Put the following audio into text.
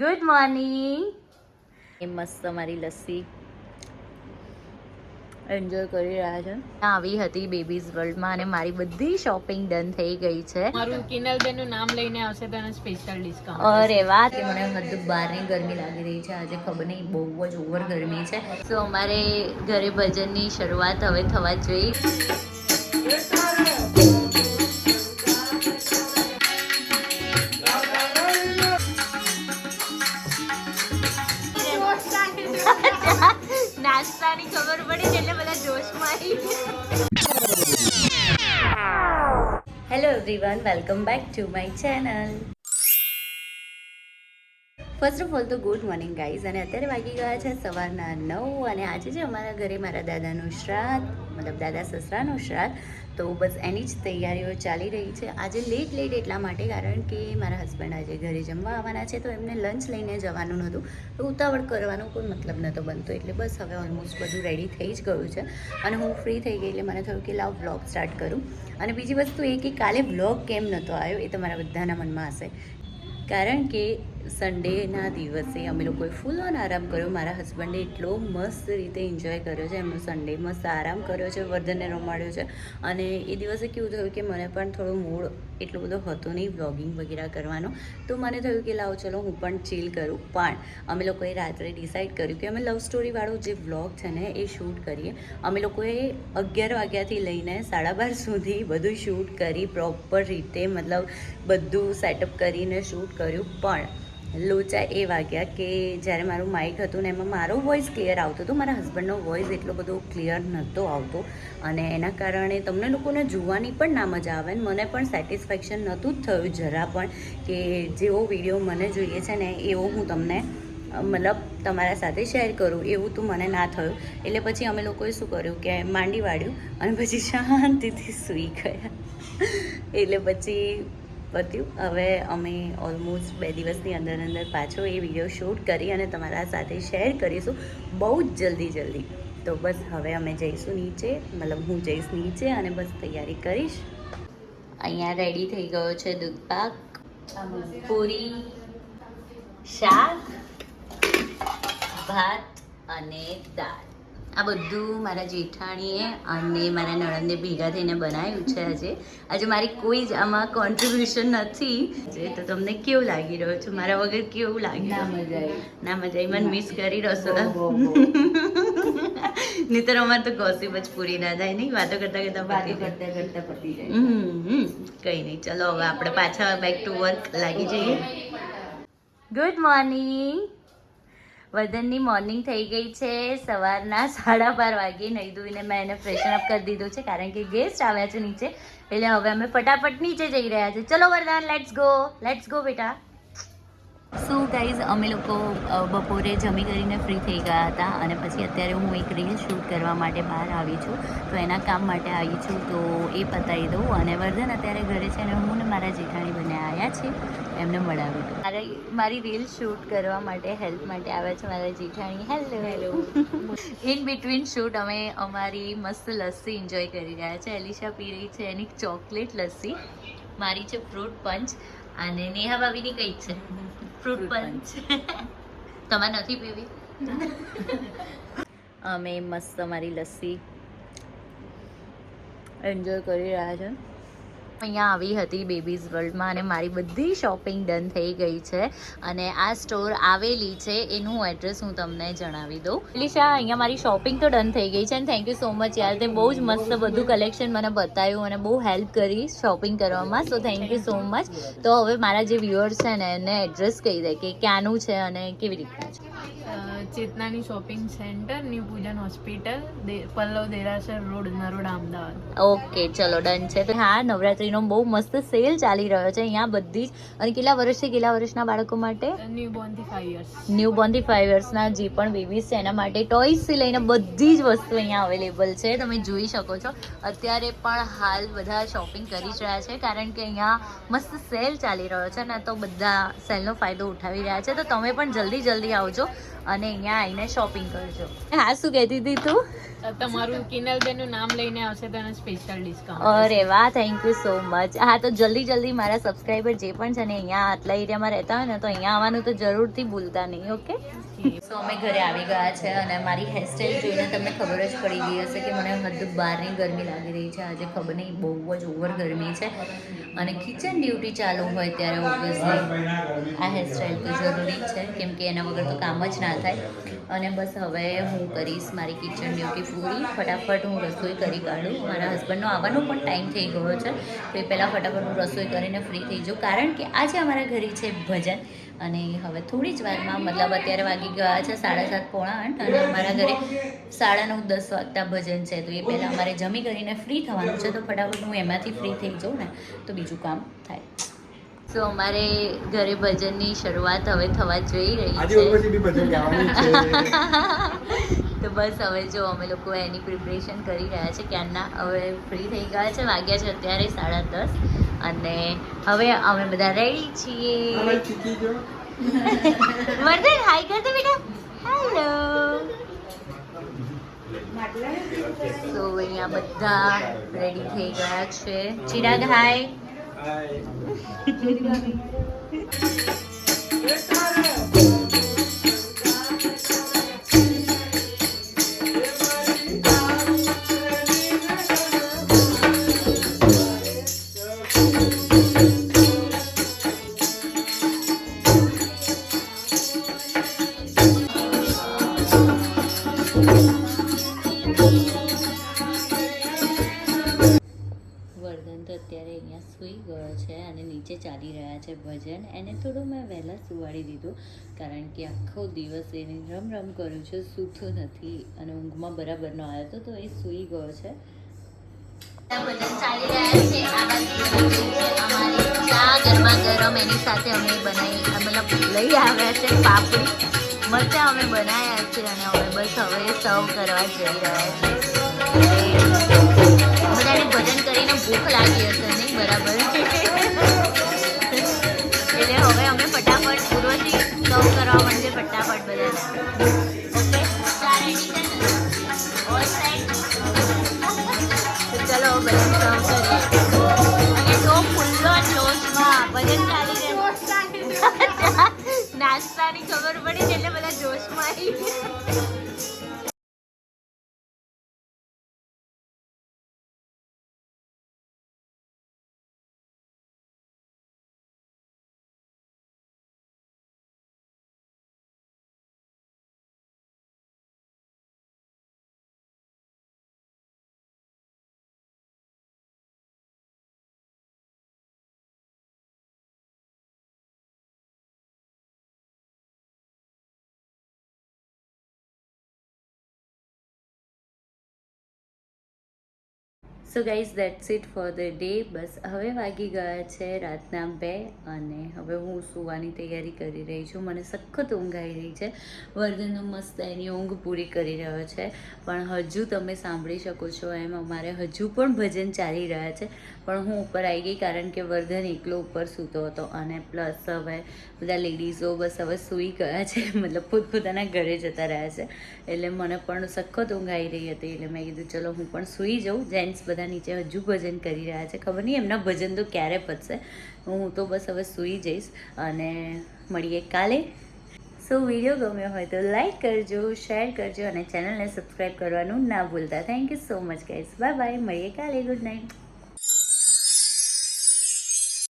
Good morning એ મસ્ત મારી lassi. Enjoy કરી રહ્યા છે. આવી હતી બેબીઝ વર્લ્ડમાં અને મારી બધી શોપિંગ ડન થઈ ગઈ છે. મારું નું નામ લઈને આવશે તો એને સ્પેશિયલ ડિસ્કાઉન્ટ અરે વાહ કે મને હદ બહારની ગરમી લાગી રહી છે. આજે ખબર નહીં બહુ જ ઓવર ગરમી છે. તો અમારે ઘરે ભજનની શરૂઆત હવે થવા જોઈએ નાસ્તાની ખબર પડી એટલે બધા જોશમાં આવી hello everyone welcome back to my channel first of all તો ગુડ મોર્નિંગ ગાઈઝ અને અત્યારે વાગી ગયા છે સવારના નવ અને આજે છે અમારા ઘરે મારા દાદાનું શ્રાદ્ધ, મતલબ દાદા સસરાનું શ્રાદ્ધ, તો બસ એની જ તૈયારીઓ ચાલી રહી છે. આજે લેટ લેટ એટલા માટે કારણ કે મારા હસબન્ડ આજે ઘરે જમવા આવવાના છે, તો એમને લંચ લઈને જવાનું નહોતું. તો ઉતાવળ કરવાનો કોઈ મતલબ નહોતો બનતો. એટલે બસ હવે ઓલમોસ્ટ બધું રેડી થઈ જ ગયું છે. અને હું ફ્રી થઈ ગઈ એટલે મને થયું કે લાવ બ્લોગ સ્ટાર્ટ કરું. અને બીજી વસ્તુ એ કે કાલે બ્લોગ કેમ નહોતો આવ્યો એ તમારા બધાના મનમાં હશે. કારણ કે સન્ડેના દિવસે અમે લોકોએ ફૂલ ઓન આરામ કર્યો. મારા હસબન્ડે એટલો મસ્ત રીતે એન્જોય કર્યો છે. એમનો સન્ડે મસ્ત આરામ કર્યો છે, વર્ધનને રમાડ્યો છે. અને એ દિવસે કેવું થયું કે મને પણ થોડો મૂડ એટલો બધો હતો નહીં વ્લોગિંગ વગેરે કરવાનો. તો મને થયું કે લાવો ચલો હું પણ ચીલ કરું. પણ અમે લોકોએ રાત્રે ડિસાઇડ કર્યું કે અમે લવ સ્ટોરીવાળો જે વ્લોગ છે ને, એ શૂટ કરીએ. અમે લોકોએ અગિયાર વાગ્યાથી લઈને સાડા બાર સુધી બધું શૂટ કરી પ્રોપર રીતે, મતલબ બધું સેટઅપ કરીને શૂટ કર્યું. પણ લોચા એ વાગ્યા કે જ્યારે મારું માઇક હતું ને એમાં મારો વોઇસ ક્લિયર આવતો હતો. મારા હસબન્ડનો વોઇસ એટલો બધો ક્લિયર નહોતો આવતો. અને એના કારણે તમને લોકોને જોવાની પણ ના મજા આવે ને મને પણ સેટિસ્ફેક્શન નહોતું જ થયું જરા પણ કે જેવો વીડિયો મને જોઈએ છે ને એવો હું તમને, મતલબ તમારા સાથે શેર કરું એવું તો મને ના થયું. એટલે પછી અમે લોકોએ શું કર્યું કે માંડી વાળ્યું અને પછી શાંતિથી સૂઈ ગયા. એટલે પછી પત્યું. હવે અમે ઓલમોસ્ટ બે દિવસની અંદર અંદર પાછો એ વીડિયો શૂટ કરી અને તમારા સાથે શેર કરીશું બહુ જ જલ્દી જલ્દી. તો બસ હવે અમે જઈશું નીચે, મતલબ હું જઈશ નીચે અને બસ તૈયારી કરીશ. અહીંયા રેડી થઈ ગયો છે દૂધ પાક પૂરી, શાક, ભાત અને દાળ. આ બધું મારા જેઠાણીએ અને મારા નણંદે ભેગા થઈને બનાવ્યું છે આજે. આજે મારી કોઈ જ આમાં કોન્ટ્રીબ્યુશન નથી. તો તમને કેવું લાગી રહ્યો છે? મારા વગર કેવું લાગી ના મજા આવી. ના મજા આવી. મને મિસ કરી રસોડા નહીતર અમારે તો ગોસીપ જ પૂરી ના થાય નહીં? વાતો કરતા કરતા વાતો કરતા કરતા પતી જાય. કઈ નહીં. ચલો હવે આપણે પાછા બેક ટુ વર્ક લાગી જઈએ. ગુડ મોર્નિંગ વર્ધનની મોર્નિંગ થઈ ગઈ છે. સવારના સાડા બાર વાગે નહીં ધોઈને મેં એને ફ્રેશન અપ કરી દીધું છે, કારણ કે ગેસ્ટ આવ્યા છે નીચે. એટલે હવે અમે ફટાફટ નીચે જઈ રહ્યા છે. ચલો વરદાન લેટ્સ ગો લેટ્સ ગો બેટા. સો ગાઈઝ અમે લોકો બપોરે જમી કરીને ફ્રી થઈ ગયા હતા અને પછી અત્યારે હું એક રીલ શૂટ કરવા માટે બહાર આવી છું. તો એના કામ માટે આવી છું. તો એ પતાવી દઉં. અને વર્ધન અત્યારે ઘરે છે અને હું ને મારા જેઠાણી બંને આવ્યા છે એમને મળાવી દઉં. મારે મારી રીલ શૂટ કરવા માટે હેલ્પ માટે આવ્યા છે મારા જેઠાણી. Hello hello in between shoot અમે અમારી મસ્ત લસ્સી એન્જોય કરી રહ્યા છે. એલિશા પી રહી છે એની ચોકલેટ લસ્સી. મારી છે ફ્રૂટ પંચ અને નેહા ભાભીની કઈ છે. ફ્રૂટ પંચ તમારે નથી પીવી? અમે મસ્ત અમારી લસ્સી એન્જોય કરી રહ્યા છે. અહીંયા આવી હતી બેબીઝ વર્લ્ડમાં અને મારી બધી શોપિંગ ડન થઈ ગઈ છે અને આ સ્ટોર આવેલી છે, એનું એડ્રેસ હું તમને જણાવી દઉં. લીશા, અહીંયા મારી શોપિંગ તો ડન થઈ ગઈ છે અને થેન્ક યુ સો મચ યાર. તે બહુ જ મસ્ત બધું કલેક્શન મને બતાવ્યું અને બહુ હેલ્પ કરી શોપિંગ કરવામાં so thank you so much તો હવે મારા જે વ્યુઅર્સ છે ને, એને એડ્રેસ કહી દે કે ક્યાંનું છે અને કેવી રીતના છે. ચેતનાની shopping centre new Poojan hospital દે- પલ્લવ દેરાસર રોડ નરોડા અમદાવાદ. ઓકે ચલો ડન છે. તો હા નવરાત્રીનો બહુ મસ્ત સેલ ચાલી રહ્યો છે અહીંયા બધી જ. અને કેટલા વર્ષથી કેટલા વર્ષના બાળકો માટે? ન્યૂ બોર્નથી ફાઈવ યર્સ ન્યૂ બોર્નથી ફાઈવ યર્સના જે પણ બેબીઝ છે એના માટે ટોયસથી લઈને બધી જ વસ્તુ અહીંયા અવેલેબલ છે. તમે જોઈ શકો છો. અત્યારે પણ હાલ બધા શોપિંગ કરી જ રહ્યા છે કારણ કે અહીંયા મસ્ત સેલ ચાલી રહ્યો છે. ને તો બધા સેલનો ફાયદો ઉઠાવી રહ્યા છે. તો તમે પણ જલ્દી જલ્દી આવજો. અને અહીંયા આવીને શોપિંગ કરજો. હા શું કહેતી હતી તું? તમારું કિનલબેનનું નામ લઈને આવશે તો સ્પેશિયલ ડિસ્કાઉન્ટ અરે વાહ થેન્ક યુ સો મચ હા તો જલ્દી જલ્દી મારા સબસ્ક્રાઈબર જે પણ છે ને અહીંયા આટલા એરિયામાં રહેતા હોય ને તો અહીંયા આવવાનું તો જરૂરથી ભૂલતા નહીં ઓકે સો અમે ઘરે આવી ગયા છે અને મારી હેરસ્ટાઈલ જોઈને તમને ખબર જ પડી ગઈ હશે કે મને હદ બહારની ગરમી લાગી રહી છે. આજે ખબર નહીં, બહુ જ ઓવર ગરમી છે. અને કિચન ડ્યુટી ચાલુ હોય ત્યારે ઓબ્વિયસલી આ હેરસ્ટાઈલ તો જરૂરી છે, કેમ કે એના વગર તો કામ જ ના થાય. અને બસ હવે હું કરીશ મારી કિચન ડ્યુટી પૂરી. ફટાફટ હું રસોઈ કરી કાઢું. મારા હસબન્ડનો આવવાનો પણ ટાઈમ થઈ ગયો છે. તો એ પહેલાં ફટાફટ હું રસોઈ કરીને ફ્રી થઈ જાઉં. કારણ કે આજે અમારા ઘરે છે ભજન. અને હવે થોડી જ વારમાં મતલબ અત્યારે વાગી ગયા છે સાડા સાત પોણા આઠ અને અમારા ઘરે સાડા નવ દસ વાગતા ભજન છે. તો એ પહેલાં અમારે જમી કરીને ફ્રી થવાનું છે. તો ફટાફટ હું એમાંથી ફ્રી થઈ જાઉં ને તો બીજું કામ થાય. તો અમારે ઘરે ભજનની શરૂઆત હવે થવા જઈ રહી છે. તો બસ હવે જો અમે લોકો એની પ્રિપરેશન કરી રહ્યા છે ક્યારના હવે ફ્રી થઈ ગયા છે વાગ્યા છે અત્યારે સાડા દસ. અને હવે અમે બધા રેડી છીએ. વર્ધન હાય કર દે બેટા. હેલો તો અહીંયા બધા રેડી થઈ ગયા છે. ચિરાગ હાય છે ભજન. એને થોડું મેં વહેલા સુવાડી દીધું, કારણ કે આખો દિવસ એને રમ રમ કર્યું છે, સૂતો નથી અને ઊંઘમાં બરાબર ન આવ્યો હતો, તો એ સૂઈ ગયો છે. ભજન એની સાથે અમે બનાવી, મતલબ લઈ આવ્યા છે પાપડી. મરચાં અમે બનાવ્યા છે અને હવે સર્વ કરવા જઈ રહ્યા છીએ. ભજન કરીને ભૂખ લાગી હશે નહીં, બરાબર? એટલે હવે અમે ફટાફટ પૂર્વથી સર્વ કરવા માટે ફટાફટ બધાને so guys that's it for the day બસ હવે વાગી ગયા છે રાતના બે અને હવે હું સૂવાની તૈયારી કરી રહી છું. મને સખત ઊંઘ આવી રહી છે. વર્ધનનો મસ્ત એની ઊંઘ પૂરી કરી રહ્યો છે. પણ હજુ તમે સાંભળી શકો છો એમ અમારે હજુ પણ ભજન ચાલી રહ્યા છે. પણ હું ઉપર આવી ગઈ કારણ કે વર્ધન એકલો ઉપર સૂતો હતો અને પ્લસ હવે બધા લેડીઝો બસ હવે સૂઈ ગયા છે. મતલબ પોતપોતાના ઘરે જતા રહ્યા છે. એટલે મને પણ સખત ઊંઘ આવી રહી હતી. એટલે મેં કીધું, ચલો હું પણ સૂઈ જાઉં. જેન્ટ્સ બધા નીચે હજુ ભજન કરી રહ્યા છે. ખબર નહીં એમના ભજન તો ક્યારે પતશે. હું તો બસ હવે સૂઈ જઈશ અને મળીએ કાલે. સો વીડિયો ગમ્યો હોય તો લાઈક કરજો શેર કરજો અને ચેનલને સબસ્ક્રાઈબ કરવાનું ના ભૂલતા. Thank you so much guys bye bye મળીએ કાલે. Good night